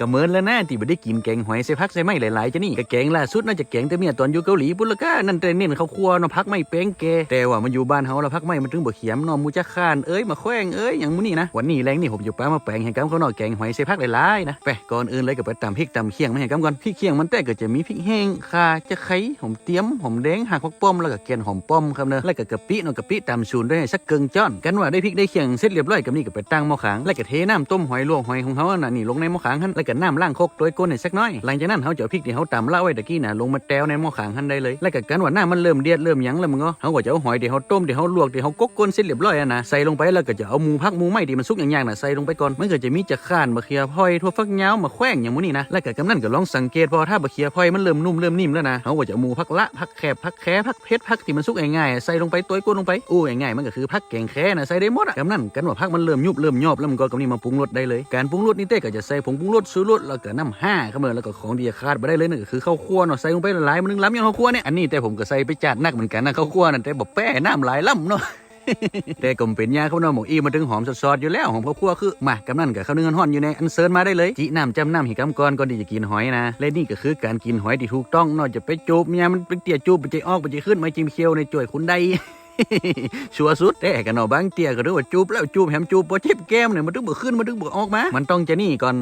ก็เหมือนแล้วนะที่บ่ได้กินแกงหอยใส่ผักใส่ไม้หลายๆจะนี่ก็แกงล่าสุดน่าจะแกงแต่เมียตอนอยู่เกาหลีพุ่นละก็นั่นแต่เน้นข้าวคั่วเนาะผักไม่แป้งแกแต่ว่ามันอยู่บ้านเฮาแล้วผักไม่มันถึงบ่เขียมเนาะมูจะข้านเอ้ยมาแขว้งเอ้ยอย่างมื้อนี้นะวันนี้แรงนี่ผมอยู่ป้ามาแปลงให้กำเขาเนาะแกงหอยใส่ผักหลายๆนะไปก่อนอื่นเลยก็ไปตำพริกตำเคียงมาให้กำก่อนพริกเคียงมันแต่ก็จะมีพริกแห้งข่าจะไข่หอมเตี้ยมหอมแดงหักผักป้อมแล้วก็แกนหอมป้อมครับเนอะแล้วก็กะปิเนาะกะปิตำสูนด้วยสักเกิงจ้อนกันว่าได้พริกได้เคียงเสร็จเรียบร้อยกับนี่ก็ไปตั้งหม้อขางแล้วก็เทน้ำต้มหอยลวกหอยของเขาน่ะนี่ลงในหม้อขางหั่นแล้วกกัน้ำล้างคกโดยก้นให้สักน้อย หลังจากนั้นเขาจะเอพริกที่เขาตำละไว้ตะกี้น่ะลงมาแตวในหม้อขางหันได้เลย แล้วก็กันว่าน้ำมันเริ่มเดือดเริ่มยั้งแล้วมึงก็เขาก็จะเอาหอยที่เขาต้มที่เขาลวกที่เขากกก้นเสร็จเรียบร้อยอะนะใส่ลงไปแล้วก็จะเอาหมูพักหมูไหม้ที่มันสุกอย่างๆน่ะใส่ลงไปก่อนมันก็จะมีจะข้านมะเขือพอยทั่วฟักยาวมาแขว้งอย่างมู้นี่นะแล้วก็กำนั่นก็ลองสังเกตพอถ้ามะเขือพอยมันเริ่มนุ่มเริ่มนิ่มแล้วนะเขาก็จะหมูพักละพักแคบพักแค่พักเพชรพักที่มันสุกง่ายๆใส่ลงไปตัวก้นลงไปอู้ง่ายๆมันก็คือพักแกงแค่นะใส่ได้หมดอะกำนั่นกันว่าพักมันเริ่มยุบเริ่มยอบแล้วมันก็กำนี่มาปรุงรสได้เลยการปรุงรสนี่เต้ก็จะใส่ผงปรุงรสสูตรรสแล้วก็น้ำห้าเข้ามาแล้วก็ของดีขาดไปได้เลยนั่นก็คือข้าวคั่วเนาะใส่ลงไปละลายมันนึงล้ำย่างข้าวคั่วเนี่ยอันนี้แต่ผมก็ใส่ไปจัดนักเหมือนกันนะข้าวคั่วนั่นแต่บอกแป้น้ำหลายล่ำเนาะแต่ก็เป็นยาเขาเนาะหมกอีมาถึงหอมสดๆอยู่แล้วหอมข้าวคั่วคือมากำนั่นกับข้าวนึ่งห่อนอยู่ในอันเซิร์นมาได้เลยจีน้ำจำน้ำหิกำก่อนก่อนที่จะกินหอยนะและนี่ก็คือการกินหอยที่ถูกต้องนาะจะไปจูบเนี่ยมันเป็นเตี่ยจูบไปใจออกไปใจขึ้นไม่จิ้มเคี้ยวในจ่วยคุณได้ชัวสุดแต่กันเนาะบางเตี่ยก็รู้ว่าจูบแล้วจูบแถมจูบพอเจ็บแก้มเนี่ยมันถึงบ่ขึ้นมันถึงบ่ออกมา มันต้องจะนี่ก่อน